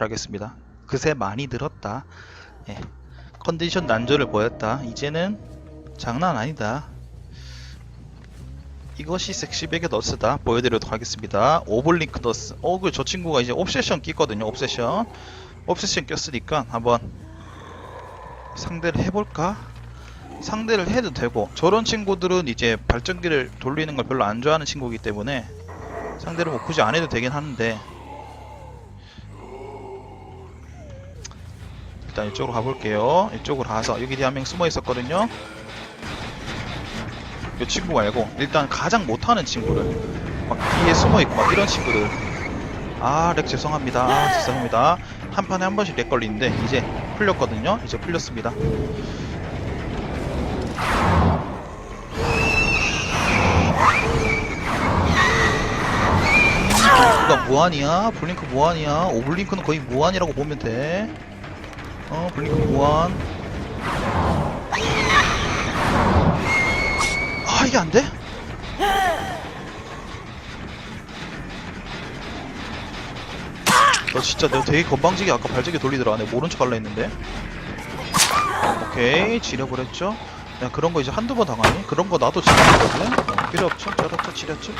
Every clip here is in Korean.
멘트를 하겠습니다. 그새 많이 늘었다. 예. 컨디션 난조를 보였다. 이제는 장난 아니다. 이것이 섹시백의 너스다. 보여드리도록 하겠습니다. 오블링크 너스. 어, 그 저 친구가 이제 옵세션 끼거든요. 옵세션. 옵세션 꼈으니까 한번 상대를 해볼까? 상대를 해도 되고 저런 친구들은 이제 발전기를 돌리는 걸 별로 안 좋아하는 친구이기 때문에 상대를 뭐 굳이 안 해도 되긴 하는데 일단 이쪽으로 가볼게요. 이쪽으로 가서 여기 뒤에 한명 숨어 있었거든요. 이 친구 말고 일단 가장 못하는 친구를 막 뒤에 숨어 있고 막 이런 친구들 아 렉 죄송합니다. 아, 죄송합니다. 한 판에 한 번씩 렉 걸리는데 이제 풀렸거든요. 이제 풀렸습니다. 무한이야? 블링크 무한이야? 오블링크는 거의 무한이라고 보면 돼. 어, 블링크 무한. 아, 이게 안 돼? 너 진짜 너 되게 건방지게 아까 발전기 돌리더라. 내가 모른 척 할라 했는데. 오케이, 지려버렸죠? 야, 그런 거 이제 한두 번 당하니? 그런 거 나도 지렸거든? 어, 필요 없죠? 저렇죠, 지렸죠?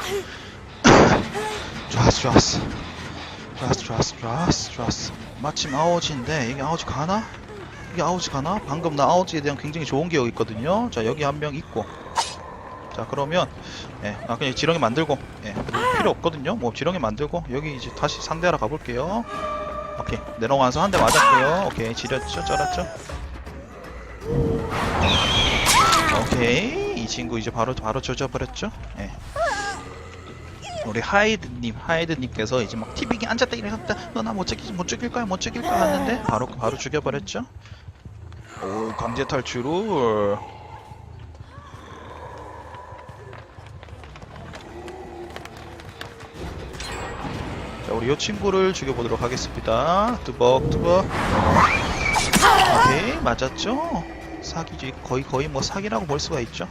좋았어 좋았어 좋았어 좋았어 좋았어 좋았어. 마침 아우지인데 이게 아우지 가나? 이게 아우지 가나? 방금 나 아우지에 대한 굉장히 좋은 기억이 있거든요. 자 여기 한 명 있고. 자 그러면 예, 아 그냥 지렁이 만들고 예, 필요 없거든요. 뭐 지렁이 만들고 여기 이제 다시 상대하러 가볼게요. 오케이 내려와서 한 대 맞았고요. 오케이 지렸죠 쩔었죠? 오케이 이 친구 이제 바로 바로 조져버렸죠? 예. 우리 하이드님, 하이드님께서 이제 막 TV기 앉았다 일어났다, 너나못 죽일 못 죽일 거야, 못 죽일 거야 하는데 바로 바로 죽여버렸죠. 오 강제 탈출을. 자 우리 이 친구를 죽여보도록 하겠습니다. 뚜벅 뚜벅. 오케이 맞았죠. 사기지 거의 거의 뭐 사기라고 볼 수가 있죠.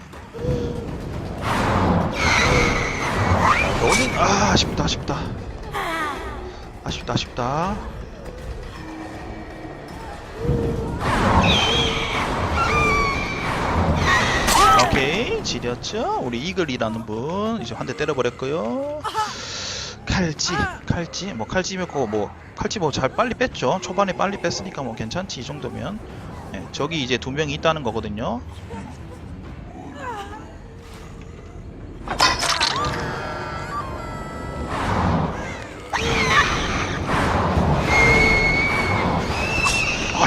너는 아 아쉽다 아쉽다. 아쉽다 아쉽다. 오케이 지렸죠? 우리 이글이라는 분 이제 한 대 때려버렸고요. 칼찌 칼찌? 뭐 칼찌면 그거 뭐 칼찌 뭐 잘 빨리 뺐죠? 초반에 빨리 뺐으니까 뭐 괜찮지 이 정도면. 예, 저기 이제 두 명이 있다는 거거든요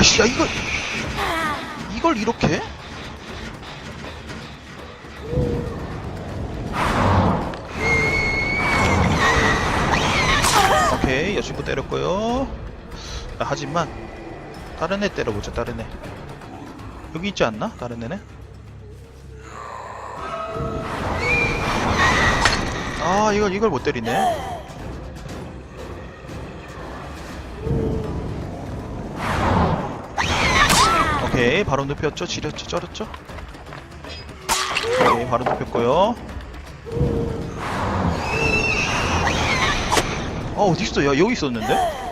아씨 야 이걸. 이걸 이렇게? 오케이 여친구 때렸고요. 아, 하지만 다른 애 때려보자 다른 애. 여기 있지 않나? 다른 애네? 아 이걸 이걸 못 때리네 오케이 바로 눕혔죠? 지렸죠? 쩔었죠? 오케이 바로 눕혔고요. 어 어딨어? 야 여기 있었는데?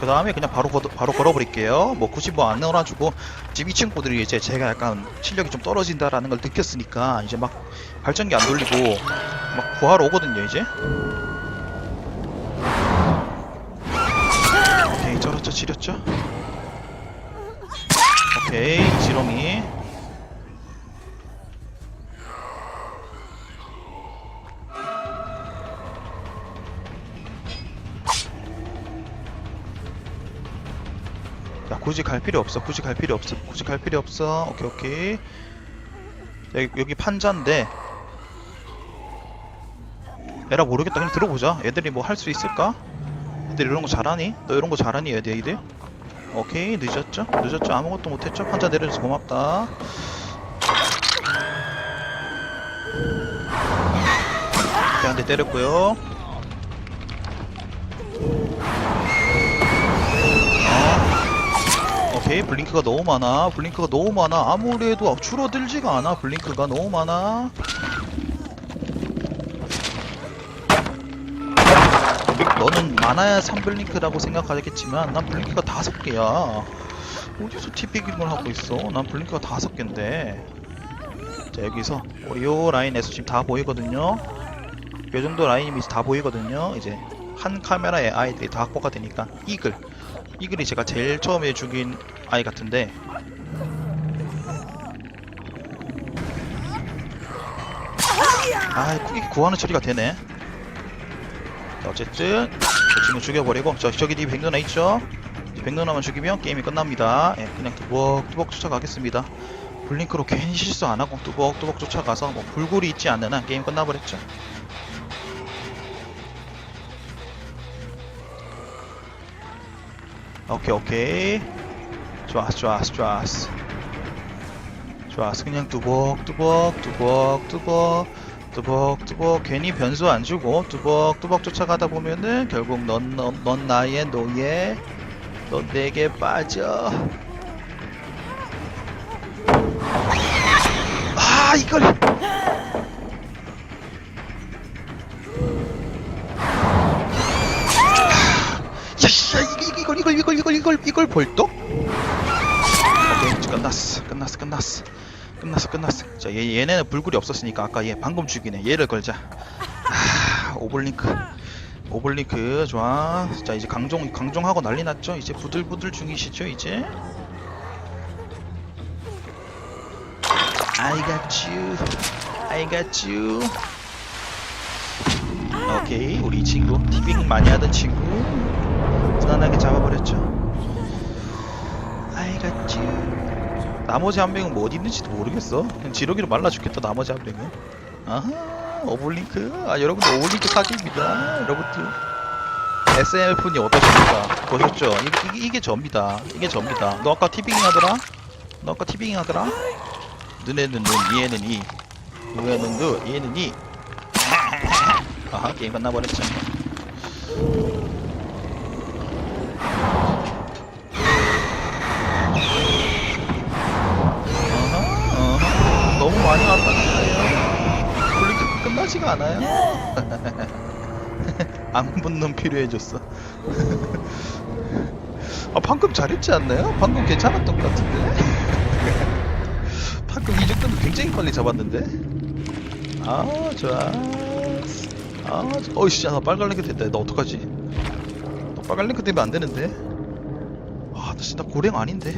그 다음에 그냥 바로 걷, 바로 걸어버릴게요. 뭐 굳이 뭐 안 넣어가지고 지금 이 친구들이 이제 제가 약간 실력이 좀 떨어진다라는 걸 느꼈으니까 이제 막 발전기 안 돌리고 막 구하러 오거든요 이제 지렸죠? 오케이 지렁이. 야 굳이 갈 필요 없어 굳이 갈 필요 없어 굳이 갈 필요 없어. 오케이 오케이. 자, 여기, 여기 판자인데. 에라 모르겠다. 그냥 들어보자. 애들이 뭐 할 수 있을까? 애들 이런 거 잘하니? 너 이런 거 잘하니 애들 애들? 오케이 늦었죠? 늦었죠? 아무것도 못했죠? 판자 내려줘서 고맙다 이렇게 한대 때렸고요 오케이 블링크가 너무 많아 블링크가 너무 많아 아무래도 줄어들지가 않아 블링크가 너무 많아 너는 많아야 3블링크라고 생각하겠지만 난 블링크가 다섯 개야. 어디서 티비깅을 하고 있어? 난 블링크가 다섯 개인데. 자 여기서 요 라인에서 지금 다 보이거든요. 요 정도 라인이 이제 다 보이거든요. 이제 한 카메라에 아이들이 다 확보가 되니까 이글. 이글이 제가 제일 처음에 죽인 아이 같은데. 아 쿡이 구하는 처리가 되네 자, 어쨌든 저 친구 죽여버리고 저 저기 뒤 백누나 있죠? 백누나만 죽이면 게임이 끝납니다. 예, 그냥 뚜벅뚜벅 쫓아가겠습니다. 블링크로 괜히 실수 안 하고 뚜벅뚜벅 쫓아가서 뭐 불굴이 있지 않는 한 게임 끝나버렸죠. 오케이 오케이. 좋았어 좋았어 좋았어. 좋았어. 그냥 뚜벅뚜벅 뚜벅뚜벅 뚜벅뚜벅 괜히 변수 안 주고 뚜벅뚜벅 쫓아가다 보면은 결국 넌, 넌, 넌 나의 노예 넌 내게 빠져. 아 이걸. 야씨 이걸 이걸 이걸 이걸 이걸 이걸 벌떡? 오케이 끝났어 끝났어 끝났어 끝났어 끝났어. 자 얘, 얘네는 불굴이 없었으니까 아까 얘 방금 죽이네. 얘를 걸자. 아 오블링크. 오블링크 좋아. 자 이제 강종 강종하고 난리 났죠? 이제 부들부들 중이시죠 이제? I got you. I got you. 오케이 우리 친구. 티빙 많이 하던 친구. 무난하게 잡아버렸죠. I got you 나머지 한 명은 뭐 어디 있는지도 모르겠어. 그냥 지렁이로 말라 죽겠다. 나머지 한 명은. 아하, 오블링크. 아 여러분들 오블링크 사기입니다. 여러분들. SMF님 어떠십니까? 보셨죠? 이게, 이게, 이게 접니다. 이게 접니다. 너 아까 티빙 하더라? 너 아까 티빙 하더라? 눈에는 눈, 이에는 이. 눈에는 눈, 이에는 이. 아하, 게임 끝나버렸죠. 너무 많이 왔다니까요. 블링크 끝나지가 않아요. 안 붙는 필요해졌어. 아 방금 잘했지 않나요? 방금 괜찮았던 것 같은데. 방금 이 정도면 굉장히 빨리 잡았는데. 아 좋아. 아, 좋- 어이씨, 나 빨간 링크 됐다. 나 어떡하지? 나 빨간 링크 때문에 안 되는데. 아, 나 진짜 고랭 아닌데.